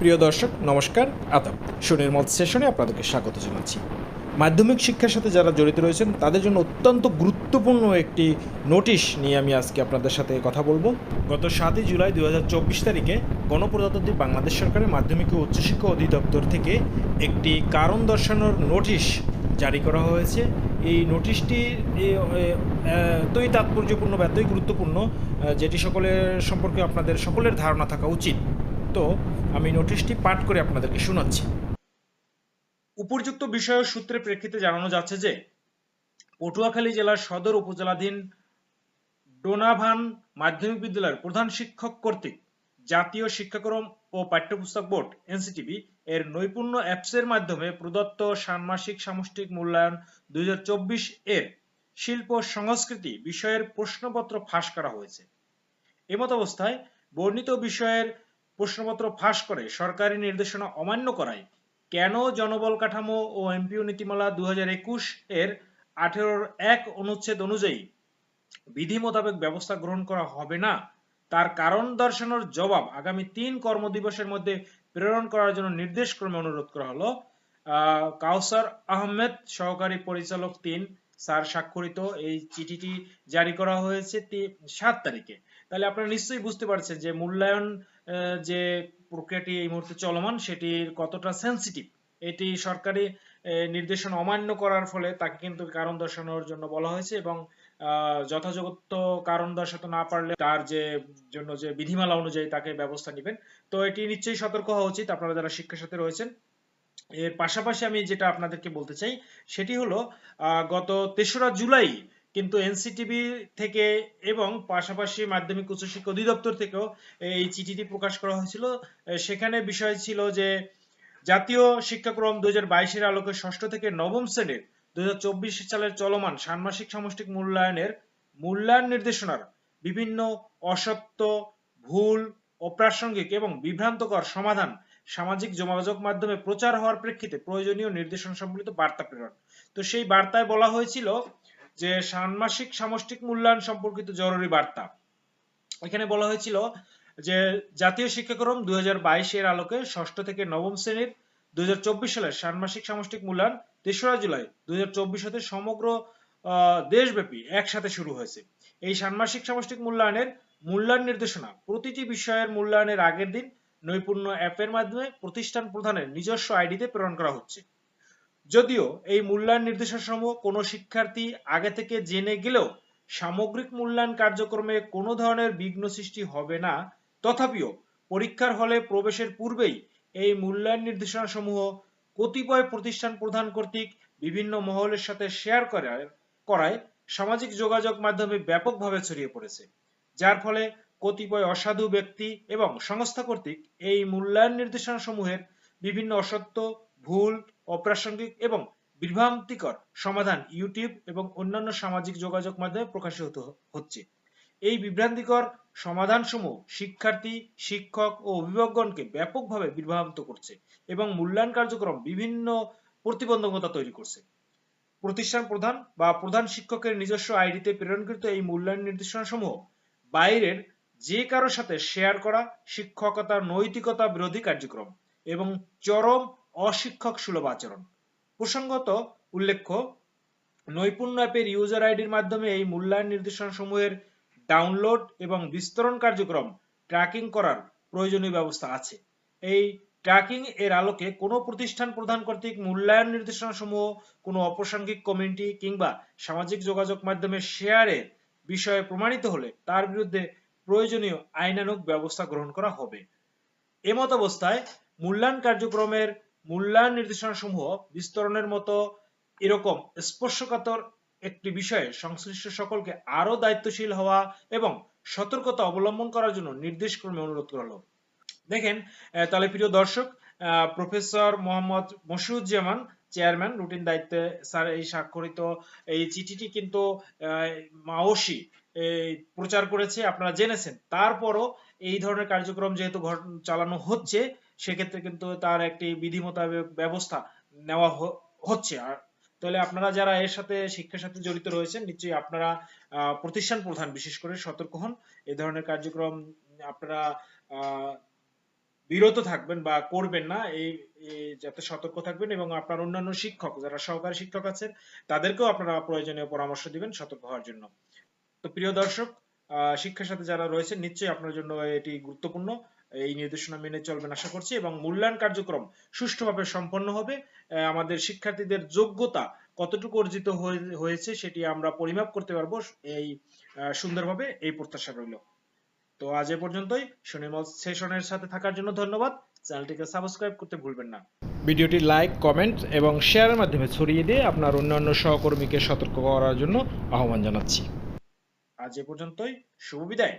প্রিয় দর্শক, নমস্কার, আদাব। মত সেশনে আপনাদেরকে স্বাগত জানাচ্ছি। মাধ্যমিক শিক্ষার সাথে যারা জড়িত রয়েছেন, তাদের জন্য অত্যন্ত গুরুত্বপূর্ণ একটি নোটিশ নিয়ে আমি আজকে আপনাদের সাথে কথা বলব। গত সাতই জুলাই দু হাজার চব্বিশ তারিখে গণপ্রজাতন্ত্রী বাংলাদেশ সরকারের মাধ্যমিক ও উচ্চশিক্ষা অধিদপ্তর থেকে একটি কারণ দর্শানোর নোটিশ জারি করা হয়েছে। এই নোটিশটি এতই তাৎপর্যপূর্ণ বা এতই গুরুত্বপূর্ণ যেটি সকলের সম্পর্কে আপনাদের সকলের ধারণা থাকা উচিত। তো আমি নোটিশটি পাঠ করে আপনাদেরকে শোনাচ্ছি। উপযুক্ত বিষয় ও সূত্রের প্রেক্ষিতে জানানো যাচ্ছে যে, পটুয়াখালী জেলার সদর উপজেলাধীন ডোনাভান মাধ্যমিক বিদ্যালয়ের প্রধান শিক্ষক কর্তৃক জাতীয় শিক্ষাক্রম ও পাঠ্যপুস্তক বোর্ড এনসিটিবি এর নৈপুণ্য অ্যাপসের মাধ্যমে প্রদত্ত ষান্মাসিক সামষ্টিক মূল্যায়ন দুই হাজার চব্বিশ এর শিল্প সংস্কৃতি বিষয়ের প্রশ্নপত্র ফাঁস করা হয়েছে। এমত অবস্থায় বর্ণিত বিষয়ের প্রশ্নপত্র ফাঁস করে সরকারি নির্দেশনা অমান্য করায় কেন জনবল কাঠামো ও এমপিও নীতিমালা দু এর আঠেরোর এক অনুচ্ছেদ অনুযায়ী বিধি মোতাবেক ব্যবস্থা গ্রহণ করা হবে না, তার কারণ দর্শানোর জবাব আগামী তিন কর্মদিবসের মধ্যে প্রেরণ করার জন্য নির্দেশ ক্রমে অনুরোধ করা হলো। কাউসার আহমেদ সহকারী পরিচালক তিন স্যার স্বাক্ষরিত এই চিঠিটি জারি করা হয়েছে সাত তারিখে। তাহলে আপনারা নিশ্চয়ই বুঝতে পারছেন যে মূল্যায়ন যে প্রক্রিয়াটি এই মুহূর্তে চলমান সেটির কতটা সেনসিটিভ এটি সরকারি নির্দেশনা অমান্য করার ফলে তাকে কিন্তু কারণ দর্শানোর জন্য বলা হয়েছে এবং যথাযথ কারণ দর্শাতে না পারলে তার যে, জন্য যে বিধিমালা অনুযায়ী তাকে ব্যবস্থা নেবেন। তো এটি নিশ্চয়ই সতর্ক হওয়া উচিত। আপনারা যারা শিক্ষার সাথে রয়েছেন এর পাশাপাশি আমি যেটা আপনাদেরকে বলতে চাই, সেটি হলো গত তেসরা জুলাই কিন্তু এনসিটিভি থেকে এবং পাশাপাশি মাধ্যমিক উচ্চশিক্ষা অধিদপ্তর থেকেও এই চিঠিটি প্রকাশ করা হয়েছিল। সেখানে বিষয় ছিল যে, জাতীয় শিক্ষাক্রম দুই হাজার বাইশের আলোকে ষষ্ঠ থেকে নবম শ্রেণির দুই হাজার চব্বিশ সালের চলমান ষান্মাসিক সামষ্টিক মূল্যায়নের মূল্যায়ন নির্দেশনার বিভিন্ন অসত্য, ভুল, অপ্রাসঙ্গিক এবং বিভ্রান্তকর সমাধান সামাজিক যোগাযোগ মাধ্যমে প্রচার হওয়ার প্রেক্ষিতে প্রয়োজনীয় নির্দেশনা সম্বলিত বার্তা প্রেরণ। তো সেই বার্তায় বলা হয়েছিল যে, ষান্মাসিক সামষ্টিক মূল্যায়ন সম্পর্কিত জরুরি বার্তা। এখানে বলা হয়েছিল যে, জাতীয় শিক্ষাক্রম দুই হাজার বাইশ এর আলোকে ষষ্ঠ থেকে নবম শ্রেণির দুই হাজার চব্বিশ সালের ষান্মাসিক সামষ্টিক মূল্যায়ন তেসরা জুলাই দুই হতে সমগ্র দেশব্যাপী একসাথে শুরু হয়েছে। এই ষান্মাসিক সামষ্টিক মূল্যায়নের মূল্যায়ন নির্দেশনা প্রতিটি বিষয়ের মূল্যায়নের আগের দিন নৈপুণ্য অ্যাপের মাধ্যমে প্রতিষ্ঠান প্রধানের নিজস্ব আইডিতে প্রেরণ করা হচ্ছে। যদিও এই মূল্যায়ন নির্দেশনাসমূহ কোনো শিক্ষার্থী আগে থেকে জেনে গেলেও সামগ্রিক মূল্যায়ন কার্যক্রমে কোনো ধরনের বিঘ্ন সৃষ্টি হবে না, তথাপিও পরীক্ষার হলে প্রবেশের পূর্বেই এই মূল্যায়ন নির্দেশনাসমূহ কতিপয় প্রতিষ্ঠান প্রধান কর্তৃক বিভিন্ন মহলের সাথে শেয়ার করায় সামাজিক যোগাযোগ মাধ্যমে ব্যাপকভাবে ছড়িয়ে পড়েছে, যার ফলে কতিপয় অসাধু ব্যক্তি এবং সংস্থা কর্তৃক এই মূল্যায়ন নির্দেশনাসমূহের বিভিন্ন অসত্য, ভুল, অপ্রাসঙ্গিক এবং বিভ্রান্তিকর সমাধান ইউটিউব এবং অন্যান্য সামাজিক যোগাযোগ মাধ্যমে প্রকাশিত হচ্ছে। এই বিভ্রান্তিকর সমাধানসমূহ শিক্ষার্থী, শিক্ষক ও অভিভাবকগণকে ব্যাপকভাবে বিভ্রান্ত করছে এবং মূল্যায়ন কার্যক্রম বিভিন্ন প্রতিবন্ধকতা তৈরি করছে। প্রতিষ্ঠান প্রধান বা প্রধান শিক্ষকের নিজস্ব আইডিতে প্রেরণকৃত এই মূল্যায়ন নির্দেশনাসমূহ বাইরের যে কারোর সাথে শেয়ার করা শিক্ষকতার নৈতিকতা বিরোধী কার্যক্রম এবং চরম অশিক্ষক সুলভ আচরণ। প্রসঙ্গত উল্লেখ্য, নৈপুণ্য অ্যাপের ইউজার আইডির মাধ্যমে এই মূল্যায়ন নির্দেশনাসমূহের ডাউনলোড এবং বিস্তরণ কার্যক্রম ট্র্যাকিং করার প্রয়োজনীয় ব্যবস্থা আছে। এই ট্র্যাকিং এর আলোকে কোনো প্রতিষ্ঠান প্রধান কর্তৃক মূল্যায়ন নির্দেশনাসমূহ, কোনো অপ্রাসঙ্গিক কমিউনিটি কিংবা সামাজিক যোগাযোগ মাধ্যমে শেয়ারের বিষয়ে প্রমাণিত হলে তার বিরুদ্ধে প্রয়োজনীয় আইনানুগ ব্যবস্থা গ্রহণ করা হবে। এমত অবস্থায় মূল্যায়ন কার্যক্রমের মূল্যায়ন নির্দেশনাসমূহ বিস্তরণের মতো এরকম স্পর্শকাতর একটি বিষয়ে সংশ্লিষ্ট সকলকে আরও দায়িত্বশীল হওয়া এবং সতর্কতা অবলম্বন করার জন্য নির্দেশ ক্রমে অনুরোধ করা হলো। দেখেন তাহলে প্রিয় দর্শক professor Mohammad Mashiuzzaman chairman routine দায়িত্বে স্যার এই স্বাক্ষরিত এই চিঠিটি কিন্তু মাওসি প্রচার করেছে, আপনারা জেনেছেন। তারপরও এই ধরনের কার্যক্রম যেহেতু চালানো হচ্ছে, সেক্ষেত্রে কিন্তু তার একটি বিধি মোতাবেক ব্যবস্থা নেওয়া হচ্ছে। আর তাহলে আপনারা যারা এর সাথে শিক্ষার সাথে জড়িত রয়েছেন, নিশ্চয়ই আপনারা প্রতিষ্ঠান প্রধান, বিশেষ করে সতর্ক হন। এই ধরনের কার্যক্রম আপনারা বিরত থাকবেন বা করবেন না, এই যাতে সতর্ক থাকবেন এবং আপনার অন্যান্য শিক্ষক যারা সহকারী শিক্ষক আছেন, তাদেরকেও আপনারা প্রয়োজনীয় পরামর্শ দিবেন সতর্ক হওয়ার জন্য। তো প্রিয় দর্শক শিক্ষার সাথে যারা রয়েছেন, নিশ্চয়ই আপনার জন্য এটি গুরুত্বপূর্ণ। এই নির্দেশনা মেনে চলবেন আশা করছি এবং মূল্যায়ন কার্যক্রম সুষ্ঠুভাবে সম্পন্ন হবে। আমাদের শিক্ষার্থীদের যোগ্যতা কতটুকু অর্জিত হয়ে- হয়েছে সেটি আমরা পরিমাপ করতে পারব। এই সুন্দরভাবে এই প্রত্যাশা রইল। তো আজ এ পর্যন্তই। সুনির্মল সেশনের সাথে থাকার জন্য ধন্যবাদ। চ্যানেলটিকে সাবস্ক্রাইব করতে ভুলবেন না। ভিডিওটি লাইক কমেন্ট এবং শেয়ারের মাধ্যমে ছড়িয়ে দিয়ে আপনার অন্যান্য সহকর্মীকে সতর্ক করার জন্য আহ্বান জানাচ্ছি। আজ এ পর্যন্তই। শুভ বিদায়।